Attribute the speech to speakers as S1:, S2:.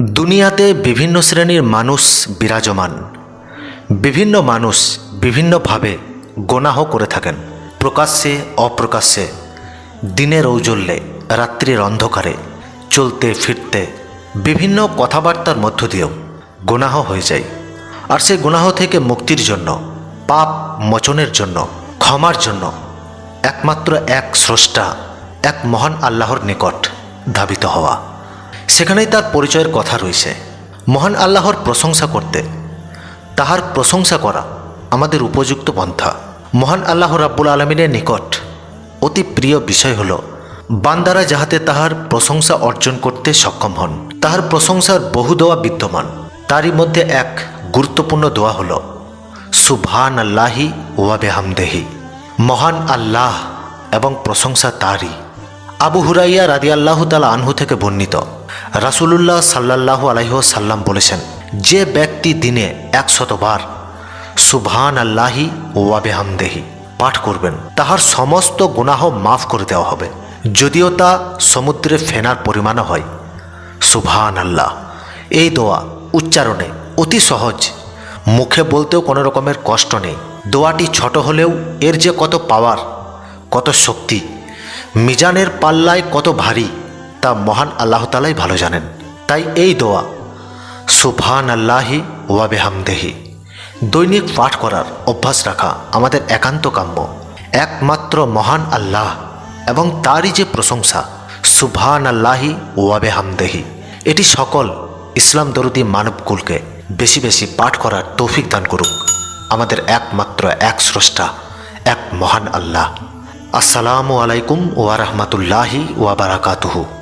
S1: দুনিয়াতে বিভিন্ন শ্রেণির মানুষ বিরাজমান। বিভিন্ন মানুষ বিভিন্নভাবে গোনাহ করে থাকেন। প্রকাশ্যে, অপ্রকাশ্যে, দিনের ঔজ্জ্বল্যে, রাত্রির অন্ধকারে, চলতে, ফিরতে, বিভিন্ন কথাবার্তার মধ্য দিয়েও গুনাহ হয়ে যায়। আর সেই গুনাহ থেকে মুক্তির জন্য, পাপ মোচনের জন্য, ক্ষমার জন্য একমাত্র এক স্রষ্টা, এক মহান আল্লাহর নিকট ধাবিত হওয়া। সেখানেই তার পরিচয়ের কথা রয়েছে। মহান আল্লাহর প্রশংসা করতে। তাহার প্রশংসা করা আমাদের উপযুক্ত পন্থা। মহান আল্লাহ রাব্বুল আলমিনের নিকট অতি প্রিয় বিষয় হল, বান্দারা যাহাতে তাহার প্রশংসা অর্জন করতে সক্ষম হন, তাহার প্রশংসার বহু দোয়া বিদ্যমান। তারই মধ্যে এক গুরুত্বপূর্ণ দোয়া হল সুবহান আল্লাহি ওয়াবে হামদেহি মহান আল্লাহ এবং প্রশংসা তারই। আবু হুরাইয়া রাদি আল্লাহ তালা আনহু থেকে বর্ণিত। রাসুলুল্লাহ সাল্লাল্লাহু আলাইহ সাল্লাম বলেছেন, যে ব্যক্তি দিনে একশতবার সুবহান আল্লাহি ওয়াবে হামদেহি পাঠ করবেন, তাহার সমস্ত গুনাহ মাফ করে দেওয়া হবে। যদিও তা সমুদ্রে ফেনার পরিমাণও হয়। সুবহান আল্লাহ এই দোয়া উচ্চারণে অতি সহজ। মুখে বলতেও কোনো রকমের কষ্ট নেই। দোয়াটি ছোট হলেও এর যে কত পাওয়ার, কত শক্তি, মিজানের পাল্লায় কত ভারী তা মহান আল্লাহ তালাই ভালো জানেন। তাই এই দোয়া সুবহান আল্লাহি ওয়াবে হামদেহি দৈনিক পাঠ করার অভ্যাস রাখা আমাদের একান্ত কাম্য। একমাত্র মহান আল্লাহ এবং তারই যে প্রশংসা সুবহান আল্লাহি ওয়াবে হামদেহি এটি সকল ইসলাম দরদি মানবকুলকে বেশি বেশি পাঠ করার তৌফিক দান করুক। আমাদের একমাত্র এক স্রষ্টা, এক মহান আল্লাহ। আসসালামু আলাইকুম ওয়া রাহমাতুল্লাহি ওয়া বারাকাতুহু।